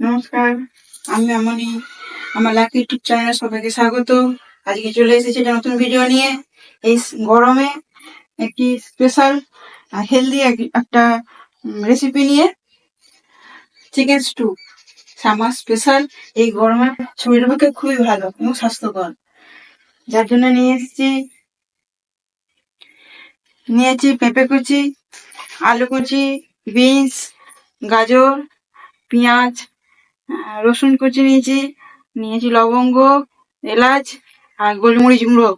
নমস্কার, আমি আমনি আমার লাকি ইউটিউব চ্যানেলে সবাইকে স্বাগত। আজকে চলে এসেছি একটা নতুন ভিডিও নিয়ে। এই গরমে একটি স্পেশাল হেলদি একটা রেসিপি নিয়ে চিকেন স্টু আমার স্পেশাল এই গরমে শরীরের পক্ষে খুবই ভালো এবং স্বাস্থ্যকর। যার জন্য নিয়ে এসেছি নিয়েছি পেঁপে কুচি, আলু কুচি, বিনস, গাজর, পেঁয়াজ রসুন কুচি নিয়েছি নিয়েছি লবঙ্গ, এলাচ আর গোলমরিচ গুঁড়ো।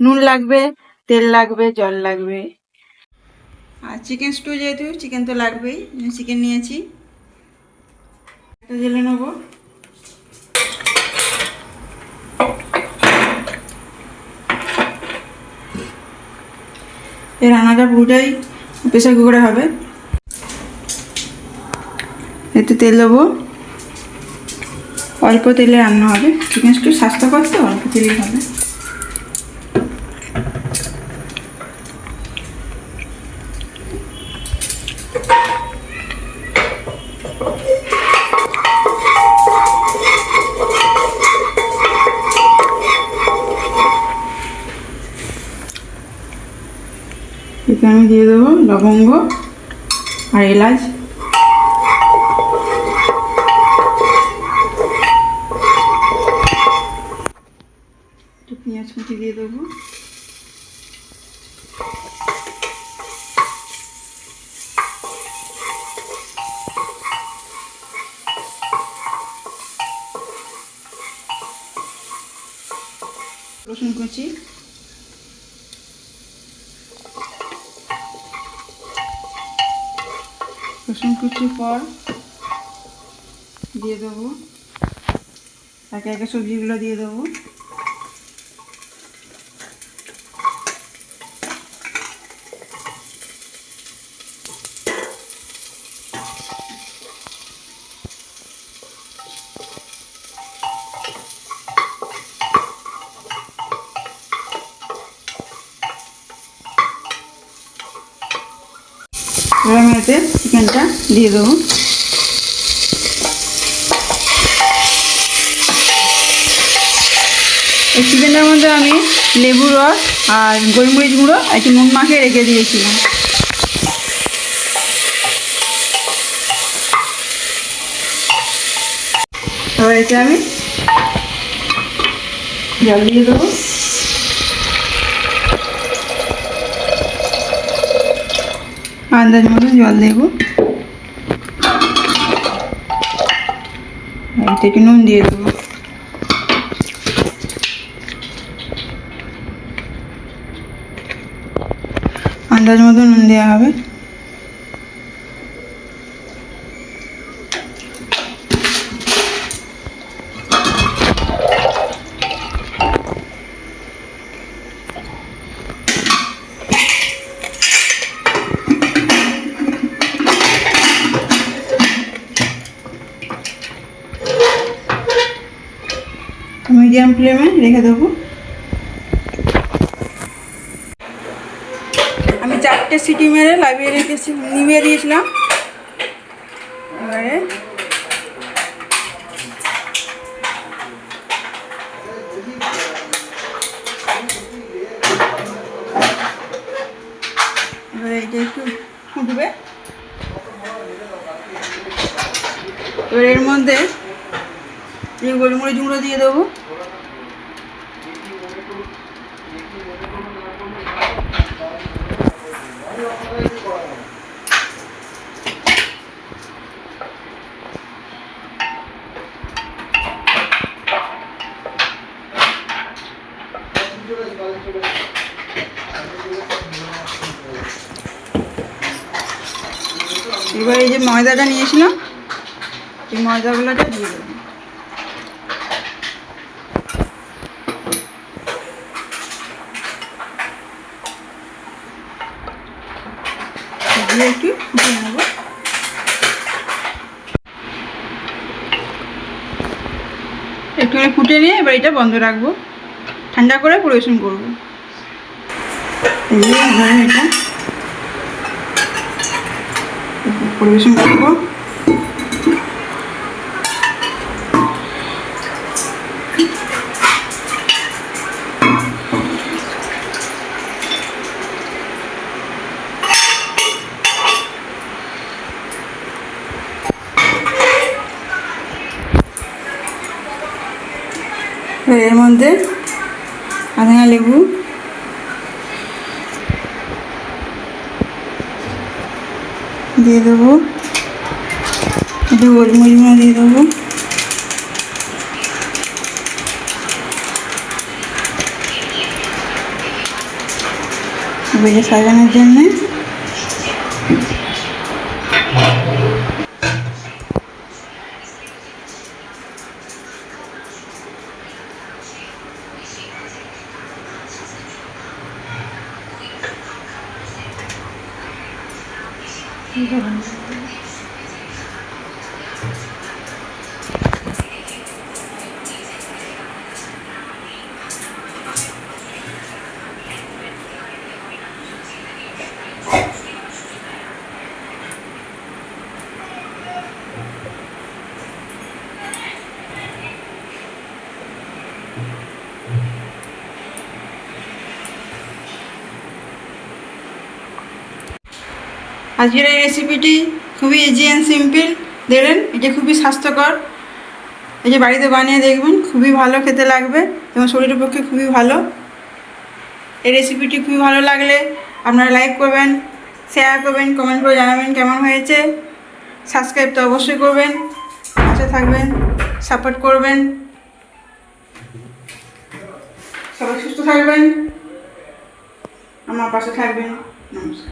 নুন লাগবে, তেল লাগবে, জল লাগবে। আর চিকেন স্টু যেহেতু চিকেন তো লাগবেই চিকেন নিয়েছি। জেলে নেব। এই রান্নাটা পুরোটাই প্রেশার কুকারে হবে। এতে তেল দেবো। অল্প তেলে রান্না হবে। চিকেন স্টু স্বাস্থ্যকর তো অল্প তেলেই হবে। এতে আমি দিয়ে দেবো লবঙ্গ আর এলাচ। রসুন কুচি রসুন কুচির পর দিয়ে দেবো। একে একে সবজিগুলো দিয়ে দেবো। আমি এতে চিকেনটা দিয়ে দেবো। এই চিকেনটার মধ্যে আমি লেবু রস আর গোলমরিচ গুঁড়ো একটু নুন মাখিয়ে রেখে দিয়েছিলাম। এবার এতে আমি জল দিয়ে দেবো। আন্দাজ মতো জল দেবো। এতে একটু নুন দিয়ে দেবো। আন্দাজ মতো নুন দেওয়া হবে। মিডিয়াম ফ্লেমে রেখে দেবো। আমি চারটে সিটি মেরে লাভিয়ে রেখেছি, নিভিয়ে দিয়েছিলাম। এবারে এবারে একটু ফুটবে। এর মধ্যে এই গোলমরিচ গুঁড়ো দিয়ে দেবো। এবার এই যে ময়দাটা নিয়েছিলাম, এই ময়দাগুলোটা দিয়ে দেবো। একটু একটুখানি ফুটে নিয়ে এবার এটা বন্ধ রাখব। ঠান্ডা করে পরিবেশন করব। এটা। পরিবেশন করব। এর মধ্যে আধা লেবু। দিয়ে দেবো। একটু গোলমরিচ গুঁড়ো দিয়ে দেবো। সাজানোর জন্যে। Yes. আজকের এই রেসিপিটি খুবই ইজি অ্যান্ড সিম্পল দেখলেন এটা খুবই স্বাস্থ্যকর। এই যে বাড়িতে বানিয়ে দেখবেন, খুবই ভালো খেতে লাগবে এবং শরীরের পক্ষে খুবই ভালো। এই রেসিপিটি খুবই ভালো লাগলে আপনারা লাইক করবেন শেয়ার করবেন কমেন্ট করে জানাবেন কেমন হয়েছে। সাবস্ক্রাইব তো অবশ্যই করবেন, পাশে থাকবেন সাপোর্ট করবেন। সবাই সুস্থ থাকবেন। আমার পাশে থাকবেন। নমস্কার।